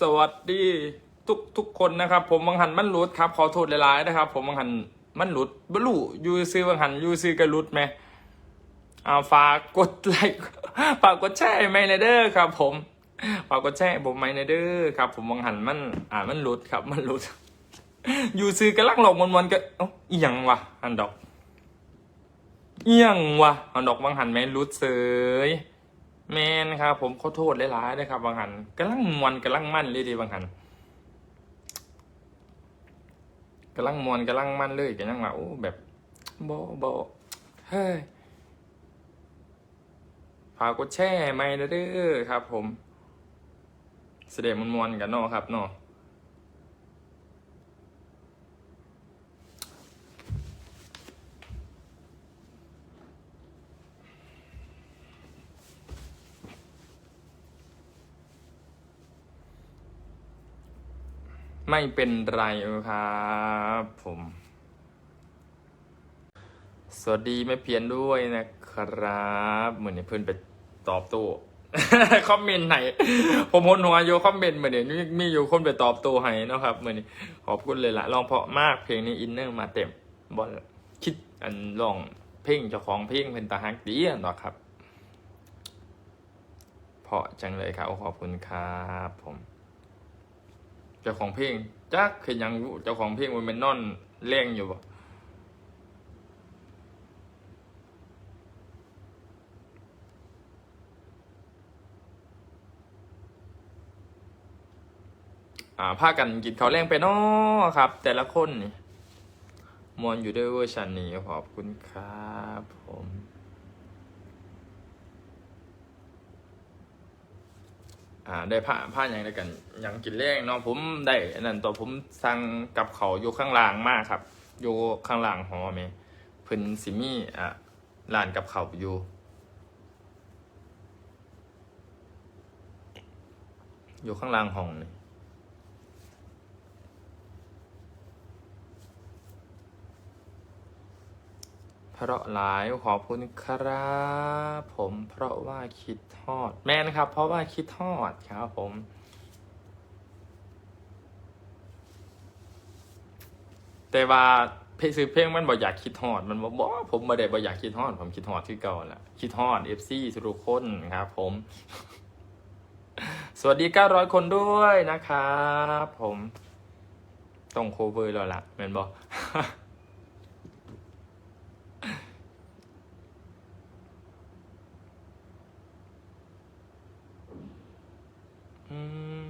สวัสดีทุกทุกคนนะครับ ผมบังหันมันหลุดครับ ขอโทษหลายๆนะครับ ผมบังหันมันหลุดบลูยูซื้อบังหันยูซื้อกระลุดไหมอ่าฝากกดไลค์ฝากกดแชร์ไม่ในเด้อครับ ผมฝากกดแชร์ผมไม่ในเด้อครับ ผมบังหันมัน อ่ามันหลุดครับ มันหลุดยูซื้อกระลังหลอกมวนๆก็เอ้าอีหยังวะอันดอกอียังวะอันดอกบังหันแม่นหลุดเสย แมนครับผมขอโทษหลายๆนะครับบางหันกำลังมวนกำลังมั่นเลยดีบางหันกำลังมวนกำลังมั่นเลยกันยังว่าโอ้แบบโบโบเฮ้ยฝากกดแช่ไม่เด้อครับ ผม เสด็จมวนๆกันเนาะครับเนาะ ไม่เป็นไรครับผม สวัสดีแม่เพียนด้วยนะครับ เหมือนเพื่อนไปตอบโต้คอมเมนต์ไหน ผมหนหัวโยคอมเมนต์เหมือนนี้มีอยู่คนไปตอบโต้ให้นะครับเหมือนขอบคุณเลยละลองเพราะมากเพลงนี้อินเนอร์มาเต็มบอลคิดอันลองเพลงเจ้าของเพลงเป็นตาฮักดีนะครับ เพราะจังเลยครับขอบคุณครับผม เจ้าของเพลงจักคือยังเจ้าของเพลงมันเป็นนอนแรงอยู่บ่อ่าพากันกินข้าวแรงไปนาะครับ แต่ละคนนี่มวนอยู่ด้วยเวอร์ชันนี้ขอบคุณครับผม อ่าได้ผ้าผ้าอย่างไรกันอย่างกินแรงเนาะผมได้นั่นตัวผมสั่งกับเขาอยู่ข้างล่างมากครับอยู่ข้างล่างหอเมเพิ่นสิมีอะร้านกับเขาอยู่อยู่ข้างล่างห้องนี่ ราะหลายขอบคุณครับผมเพราะว่าคิดทอด แม่นครับ เพราะว่าคิดทอดครับผมแต่ว่าเพลงซื้อเพลงมันบ่อยากคิดฮอด มันบอกบอกผมบ่ได้บ่อยากคิดฮอด ผมคิดฮอดที่เก่าแหละคิดฮอด FC ทุกคนครับ ผม สวัสดี 900 คนด้วยนะครับผม ต้องโคเวอร์แล้วล่ะแม่นบอก อืม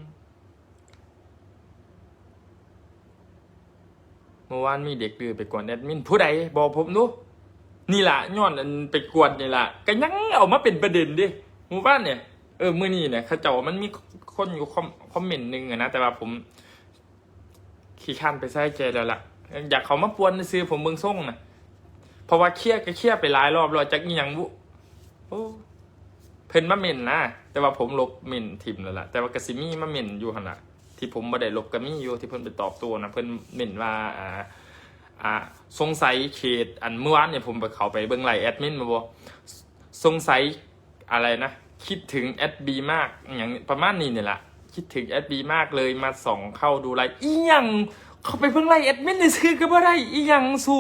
เมื่อวานมีเด็กดื้อไปกวนแอดมินผู้ใดบอกผมดูนี่ล่ะย้อนอันไปกวนนี่ล่ะก็ยังเอามาเป็นประเด็นดิหมู่บ้านเนี่ยเออมื่อนี้เนี่ยเขาเจ้ามันมีคนอยู่คอมคอมเมนต์หนึ่งอะนะแต่ว่าผม ขี้ข้านไปใส่ใจแล้วล่ะ อยากเขามาปวนซื้อผมเมืองส่งนะเพราะว่าเครียดก็เครียดไปหลายรอบแล้วจากอีหยังบุเพิ่นมาเม่นนะแต่ว่าผมลบเม่นทิมแล้วล่ะ แต่ว่ากสิมีมาเม่นอยู่หั่นล่ะ ที่ผมบ่ได้ลบก็มีอยู่ที่เพิ่นไปตอบตัวนะเพิ่นเม่นว่าอ่าอ่าสงสัยเขตอันเมื่อวานเนี่ยผมไปเขาไปเบิ่งไลแอดมินมาบอกสงสัยอะไรนะ คิดถึงแอดบีมากอย่างประมาณนี้เนี่ยแหละคิดถึงแอดบีมากเลยมาส่องเข้าดูไลอีหยังเขาไปเบิ่งไลน์แอดมินได้ซื้อก็บ่ได้อีหยังสู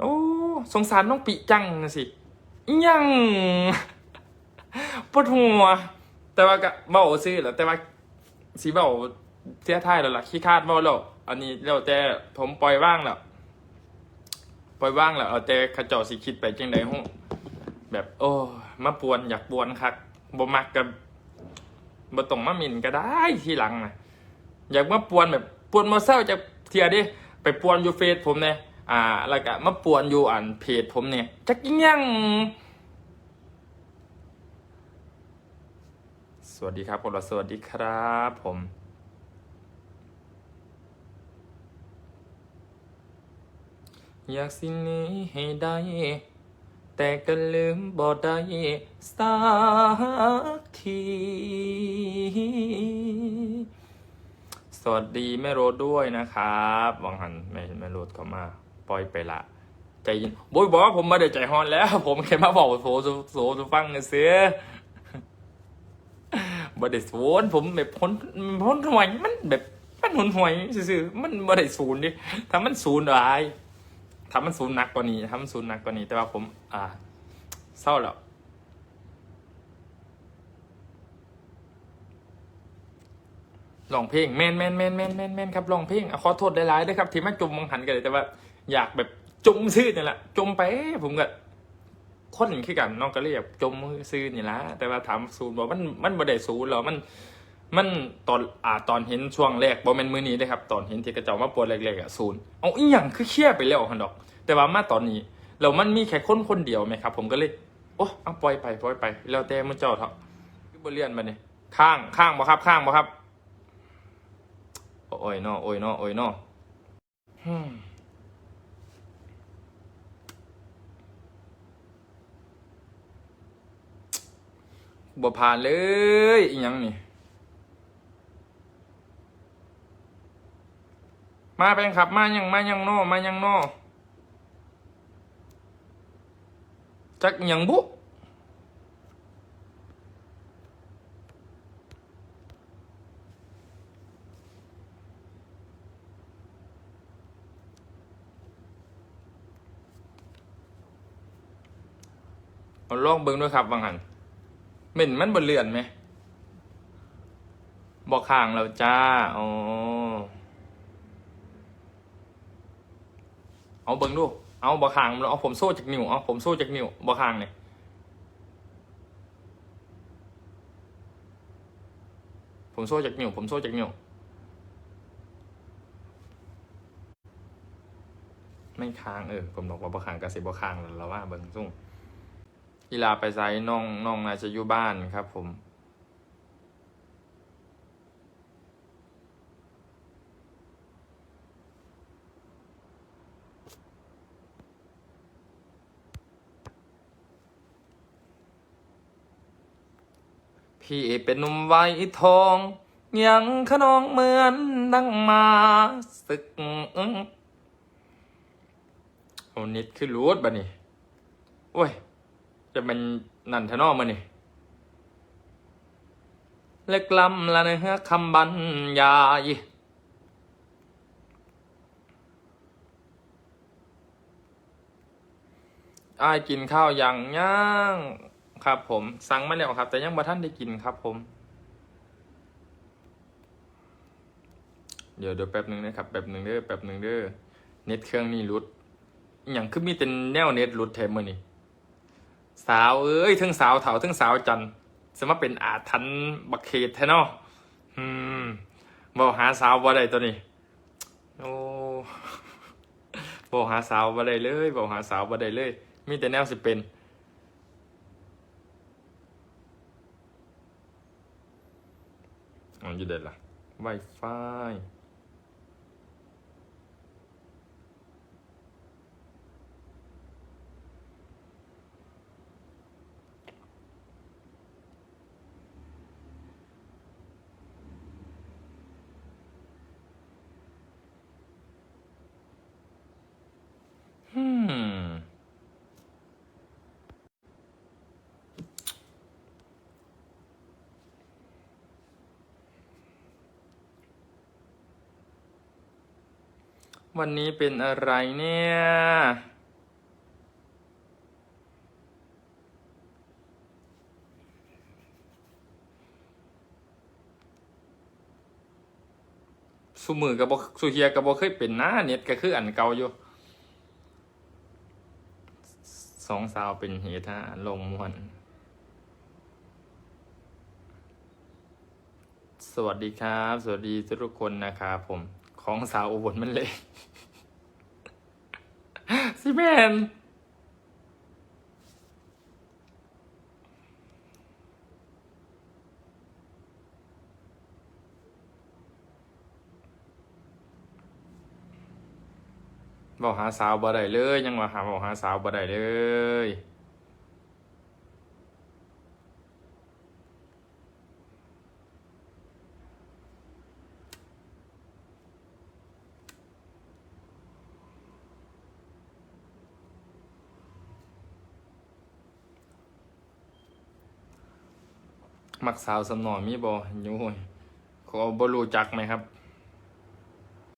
โอ้สงสารน้องปีจังนะสิอีหยังปวดหัว แต่ว่าก็เบาซื้อแล้วแต่ว่าสีเบาเสียท้ายแล้วล่ะขี้คาดเบาแล้วอันนี้แล้วแต่ผมปล่อยว่างแล้วปล่อยว่างแล้วเอาแต่ขจ้าสิคิดไปจังใดฮู้แบบโอ้มาปวนอยากปวนคักบ่มักกับบ่ต้องมาหมิ่นก็ได้ทีหลังนะอยากมาปวนแบบปวนมาเศร้าจากเทียดิไปปวนอยู่เฟซผมเนี่ยอ่า แล้วก็มาปวนอยู่อ่านเพจผมเนี่ยจักอิหยัง สวัสดีครับผมสวัสดีครับผมอยากสิหนี้ให้ได้ แต่ก็ลืมบ่ได้สักที สวัสดีแม่โรดด้วยนะครับวังหันแม่แม่โรดเข้ามาปล่อยไปละใจเย็นโบยบอกว่าผมไม่ได้ใจฮอนแล้ว ผมแค่มาบอกโซโซโซโซฟังเสีย บ่ได้ศูนย์ผมแบบพ้นพ้นหวยมันแบบมันหุนหวยซื่อๆมันบ่ได้ศูนย์ดิถ้ามันศูนย์หลายถ้ามันศูนย์หนักกว่านี้ถ้ามันศูนย์หนักกว่านี้ แต่ว่าผม อ่าเศร้าแล้วลองเพลงแมนแมนแมนแมนแมนแมนครับลองเพลงขอโทษหลายๆด้วยครับ ที่มาจมมองหันกันเลยแต่ว่า อยากแบบจมซื่อนี่แหละจมไปผมก็ คนขี้กันน้องก็เรียกจมซื่อนี่ละแต่ว่าถามศูนย์บอกมันมันบ่ได้ศูนย์หรอมัน มันตอนอ่าตอนเห็นช่วงแรกบอแมนมือนี้ได้ครับ ตอนเห็นที่กระเจ้ามาปวดแรกๆอะศูนย์เอาอีหยังคือเครียดไปแล้วฮันดอก แต่ว่ามาตอนนี้แล้วมันมีแค่คนคนเดียวไหมครับ ผมก็เลยโอ้เอาปล่อยไปปล่อยไป แล้วแต่มันเจ้าเถอะคือบเรียนมาเนี่ยข้างข้างบ่ครับข้างบ่ครับโอ้ยนอโอ้ยนอโอ้ยนอฮึ บ่ผ่านเลยอีหยังนี่ มาเป็นครับมายังมายังโนมายังโนจักยังบุเอาลองเบิ่งด้วยครับบางหัน เหม็นมันบนเลือนไหมบอกข้างแล้วจ้าอ๋อเอาเบิ้งดู เอาบะคางแล้วเอาผมโซ่จากนิ้วเอาผมโซ่จากนิ้วบะคางเนี่ยผมโซ่จากนิ้วผมโซ่จากนิ้วไม่ค้างเออผมบอกว่าบะคางกับสิบะคางแล้วว่าเบิ้งซุ่ง กีฬาไปไซน้องน้องน่าจะอยู่บ้านครับผม พี่เป็นหนุ่มวัยทองยังขนองเหมือนดังมาศึกเอนิดคือรูดบะนี่โอ้ย จะเป็นนันทนอมานี่เล็กลำละเนื้อคำบรรยายอ้ายกินข้าวอย่างย่างครับผม สั่งมาแล้วครับ แต่ยังบ่ท่านได้กินครับผม เดี๋ยวเดี๋ยวแป๊บหนึ่งนะครับแป๊บหนึ่งเด้อแป๊บหนึ่งเด้อเน็ตเครื่องนี่รุดอย่างคือมีแต่แนวเน็ตรุดแถมมือนี่ สาวเอ้ยทั้งสาวเถาทั้งสาวจันทร์สมาเป็นอาทันบักเขตแท้เนาะอืมบอกหาสาวบ่ได้ตัวนี้โอ้บอกหาสาวบ่ได้เลยบอกหาสาวบ่ได้เลย มีแต่แนวสิเป็นอ๋ออยู่เด็ดละ Wi-Fi อืม วันนี้เป็นอะไรเนี่ย สุมือกับบสุเฮียกับบเคยเป็นนะเน็ตก็คืออันเก่าอยู่สองสาวเป็นเหตุลงมวน สวัสดีครับ สวัสดีทุกคนนะครับผม ของสาวอุบลมันเลยสิแมนบอกหาสาวบ่ได้เลย ยังว่าหาบอกหาสาวบ่ได้เลย มักสาวสำนอมีบ่โอ้ยเขาบ่รู้จักไหมครับ